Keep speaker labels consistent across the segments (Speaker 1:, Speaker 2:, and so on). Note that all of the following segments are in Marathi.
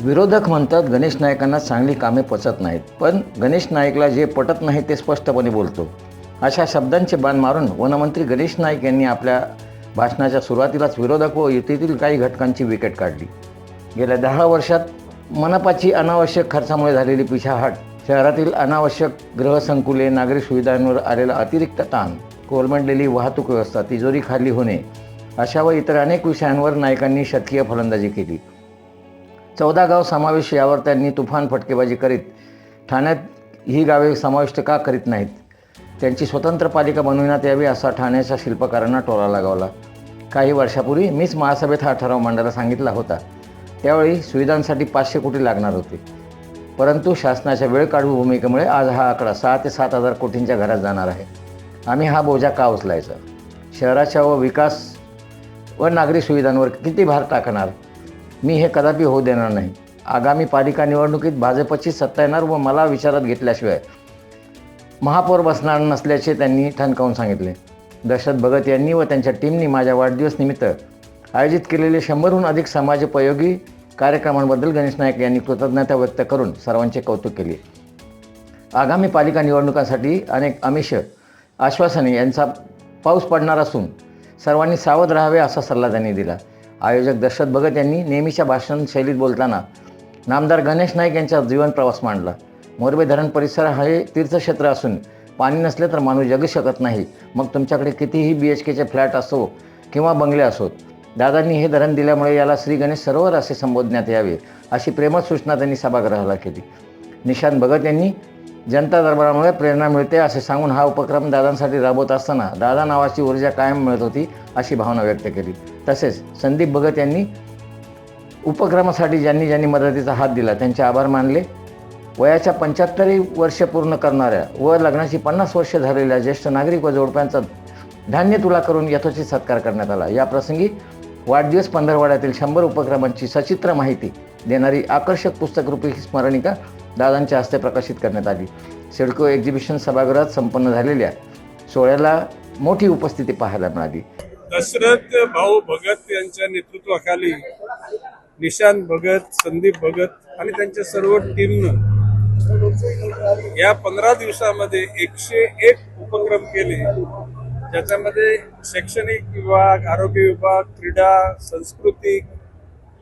Speaker 1: विरोधक म्हणतात गणेश नायकांना चांगली कामे पचत नाहीत. पण गणेश नाईकला जे पटत नाही ते स्पष्टपणे बोलतो. अशा शब्दांचे बाण मारून वनमंत्री गणेश नाईक यांनी आपल्या भाषणाच्या सुरुवातीलाच विरोधक व युतीतील काही घटकांची विकेट काढली. गेल्या दहा वर्षात मनपाची अनावश्यक खर्चामुळे झालेली पिछाहाट शहरातील अनावश्यक ग्रहसंकुले नागरी सुविधांवर आलेला अतिरिक्त ताण कोलमडलेली वाहतूक व्यवस्था तिजोरी खाली होणे अशा व इतर अनेक विषयांवर नायकांनी शतकीय फलंदाजी केली. चौदा गाव समावेश यावर त्यांनी तुफान फटकेबाजी करीत ठाण्यात ही गावे समाविष्ट का करीत नाहीत? त्यांची स्वतंत्र पालिका बनविण्यात यावी असा ठाण्याच्या शिल्पकारांना टोला लगावला. काही वर्षापूर्वी मीच महासभेत हा ठराव मांडायला सांगितला होता. त्यावेळी सुविधांसाठी पाचशे कोटी लागणार होते. परंतु शासनाच्या वेळ काढू भूमिकेमुळे आज हा आकडा सहा ते सात हजार कोटींच्या घरात जाणार आहे. आम्ही हा बोजा का उचलायचा? शहराच्या व विकास व नागरी सुविधांवर किती भार टाकणार? मी हे कदापि होऊ देणार नाही. आगामी पालिका निवडणुकीत भाजपची सत्ता येणार व मला विचारात घेतल्याशिवाय. महापौर बसणार नसल्याचे त्यांनी ठणकावून सांगितले. दशरथ भगत यांनी व त्यांच्या टीमनी माझ्या वाढदिवस निमित्त आयोजित केलेले शंभरहून अधिक समाजोपयोगी कार्यक्रमांबद्दल गणेश नाईक यांनी कृतज्ञता व्यक्त करून सर्वांचे कौतुक केले. आगामी पालिका निवडणुकांसाठी अनेक आमिष आश्वासने यांचा पाऊस पडणार असून सर्वांनी सावध राहावे असा सल्ला त्यांनी दिला. आयोजक दशरथ भगत यांनी नेहमीच्या भाषण शैलीत बोलताना नामदार गणेश नाईक यांचा जीवनप्रवास मांडला. मोरबे धरण परिसर हे तीर्थक्षेत्र असून पाणी नसले तर माणूस जगू शकत नाही. मग तुमच्याकडे कितीही बी एच केचे फ्लॅट असो किंवा बंगले असोत दादांनी हे धरण दिल्यामुळे याला श्री गणेश सरोवर असे संबोधण्यात यावे अशी प्रेमत सूचना त्यांनी सभागृहाला केली. निशांत भगत यांनी जनता दरबारामुळे प्रेरणा मिळते असे सांगून हा उपक्रम दादांसाठी राबवत असताना दादा नावाची ऊर्जा कायम मिळत होती अशी भावना व्यक्त केली. तसेच संदीप भगत यांनी उपक्रमासाठी ज्यांनी ज्यांनी मदतीचा हात दिला त्यांचे आभार मानले. वयाच्या पंच्याहत्तरी वर्ष पूर्ण करणाऱ्या व लग्नाची पन्नास वर्ष झालेल्या ज्येष्ठ नागरिक व जोडप्यांचा धान्य तुला करून यथोचित सत्कार करण्यात आला. या प्रसंगी वाढदिवस पंधरवाड्यातील शंभर उपक्रमांची सचित्र माहिती देणारी आकर्षक पुस्तकरूपी स्मरणिका दादांच्या हस्ते प्रकाशित करण्यात आली. सिडको एक्झिबिशन सभागृहात संपन्न झालेल्या सोहळ्याला मोठी उपस्थिती पाहायला मिळाली.
Speaker 2: दशरथ भाऊ भगत यांच्या नेतृत्वाखाली निशांत भगत संदीप भगत आणि त्यांच्या सर्व टीमनं या पंधरा दिवसामध्ये एकशे एक उपक्रम केले. ज्याच्यामध्ये शैक्षणिक विभाग आरोग्य विभाग क्रीडा सांस्कृतिक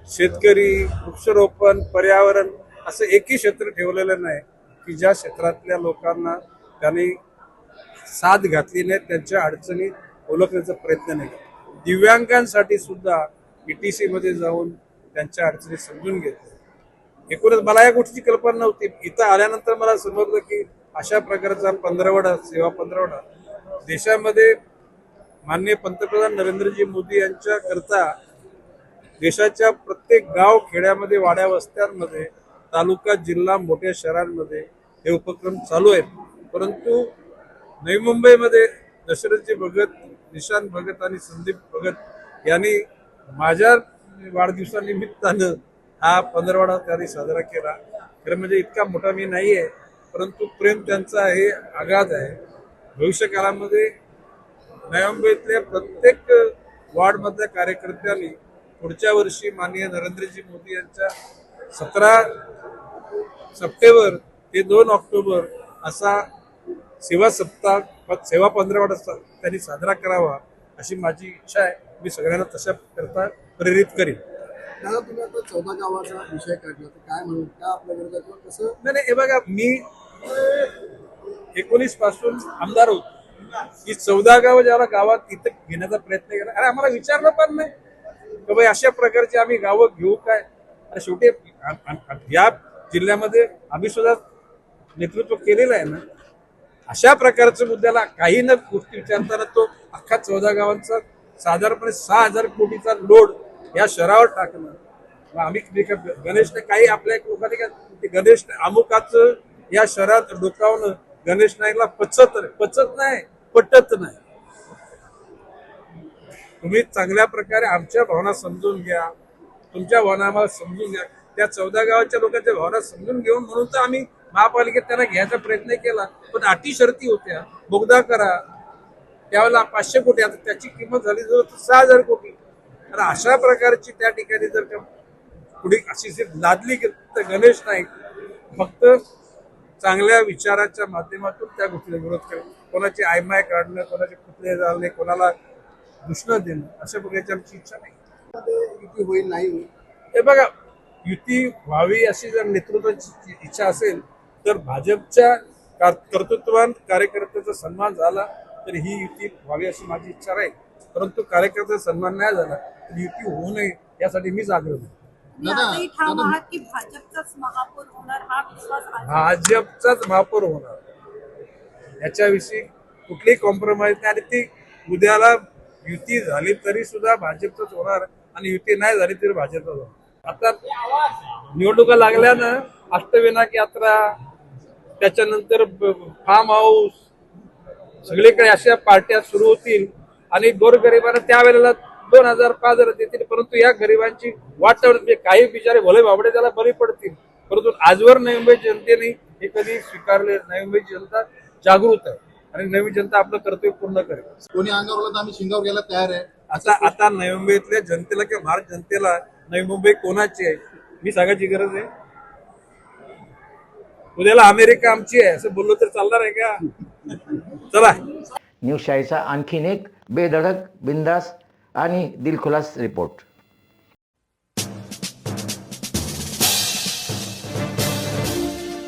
Speaker 2: शेतकरी वृक्षारोपण पर्यावरण असं एकही क्षेत्र ठेवलेलं नाही की ज्या क्षेत्रातल्या लोकांना त्यांनी साथ घातली नाही त्यांच्या अडचणी ओळखण्याचा प्रयत्न नाही करत. दिव्यांगांसाठी सुद्धा ई टी मध्ये जाऊन त्यांच्या अडचणी समजून घेत. एकूणच मला या गोष्टीची कल्पना नव्हती. इथं आल्यानंतर मला समजलं की अशा प्रकारचा पंधरवडा सेवा पंधरवडा देशामध्ये माननीय पंतप्रधान नरेंद्रजी मोदी यांच्या करता देशाच्या प्रत्येक गाव खेड्यामध्ये वाड्या वस्त्यांमध्ये तालुका जिल्हा मोठ्या शहरांमध्ये हे उपक्रम चालू आहेत. परंतु नवी मुंबईमध्ये दशरथजी भगत निशांत भगत आणि संदीप भगत यांनी माझ्या वाढदिवसानिमित्तानं हा पंधरवाडा त्यांनी साजरा केला. खरं म्हणजे इतका मोठा मी नाही आहे परंतु प्रेम त्यांचा हे आघात आहे. भविष्यकाळामध्ये नवी मुंबईतल्या प्रत्येक वार्डमधल्या कार्यकर्त्यांनी पुढच्या वर्षी माननीय नरेंद्रजी मोदी यांच्या सतरा सप्टेंबर ते दोन ऑक्टोबर असा सेवा सप्ताह सेवा पंधरवडा त्यांनी साजरा करावा अशी माझी इच्छा आहे. मी सगळ्यांना तशा करता प्रेरित करीन.
Speaker 3: दादा तुम्ही आता चौदा गावाचा विषय काढला तर काय म्हणून? का आपल्या विरोधात किंवा कसं?
Speaker 2: नाही नाही हे बघा मी एकोणीसपासून आमदार होतो. ही चौदा गावं ज्याला गावात इथं घेण्याचा प्रयत्न केला. अरे आम्हाला विचारलं पण नाही. की बाई अशा प्रकारची आम्ही गावं घेऊ काय? अरे शेवटी या जिल्ह्यामध्ये आम्ही सुद्धा नेतृत्व केलेलं आहे ना. अशा प्रकारच्या मुद्द्याला काही न गोष्टी विचारताना तो अख्खा चौदा गावांचा साधारणपणे सहा हजार कोटीचा लोड या शहरावर टाकणं मग आम्ही गणेशने काही आपल्या लोकांनी काय गणेश अमुकाचं या शहरात डोकावणं गणेश नाईकला पचत पचत नाही पटत नाही. तुम्ही चांगल्या प्रकारे आमच्या भावना समजून घ्या. तुमच्या भावना आम्हाला समजून घ्या. त्या चौदा गावाच्या लोकांच्या भावना समजून घेऊन म्हणून तर आम्ही महापालिकेत त्यांना घ्यायचा प्रयत्न केला पण अटी शर्ती होत्या. बोगदा करा. त्यावेळेला पाचशे कोटी आता त्याची किंमत झाली जवळ सहा हजार कोटी. तर अशा प्रकारची त्या ठिकाणी जर का पुढे अशी लादली की तर गणेश नाईक फक्त चांगल्या विचाराच्या माध्यमातून त्या गोष्टीला विरोध करेल. कोणाची आयमाय काढणं कोणाचे पुतळे जाळणे कोणाला दुष्ण देणं अशा प्रकारची आमची इच्छा नाही.
Speaker 3: युती होईल नाही होईल?
Speaker 2: हे बघा युती व्हावी अशी जर नेतृत्वाची इच्छा असेल तर भाजपच्या कार- कर्तृत्ववान कार्यकर्त्याचा सन्मान झाला तर ही युती व्हावी अशी माझी इच्छा राहील. परंतु कार्यकर्त्याचा सन्मान नाही झाला तर युती होऊ नये यासाठी मीच आग्रह
Speaker 4: भाजपचाच महापौर होणार हा विश्वास आज
Speaker 2: भाजपचाच महापौर होणार. याच्याविषयी कुठलीही कॉम्प्रोमाइज नाही. आणि ती उद्याला युती झाली तरी सुद्धा भाजपचंच होणार आणि युती नाही झाली तरी भाजपच होणार. आता निवडणुका लागल्यानं अष्टविनायक यात्रा त्याच्यानंतर फार्म हाऊस सगळीकडे अशा पार्ट्या सुरू होतील. आणि गोरगरिबांना त्यावेळेला दोन हजार पाच हजार देतील. परंतु या गरिबांची वाट म्हणजे काही बिचारे भले बाबडे त्याला बरी पडतील. परंतु आजवर नवी मुंबई जनतेने हे कधी स्वीकारले नवी मुंबई जनता जागृत आहे. आणि नवी जनता आपलं कर्तव्य पूर्ण करेल.
Speaker 3: कोणी अंगावर तर आम्ही शिंगावर घ्यायला तयार आहे.
Speaker 2: आता आता नवी मुंबईतल्या जनतेला किंवा महाराष्ट्र जनतेला नवी मुंबई कोणाची आहे? मी सांगायची गरज आहे. उद्याला अमेरिका आमची आहे. असं बोललो तर चालणार आहे का? चला.
Speaker 1: न्यूज शाहीचा आणखीन एक बेधडक बिंदास आणि दिलखुलास रिपोर्ट.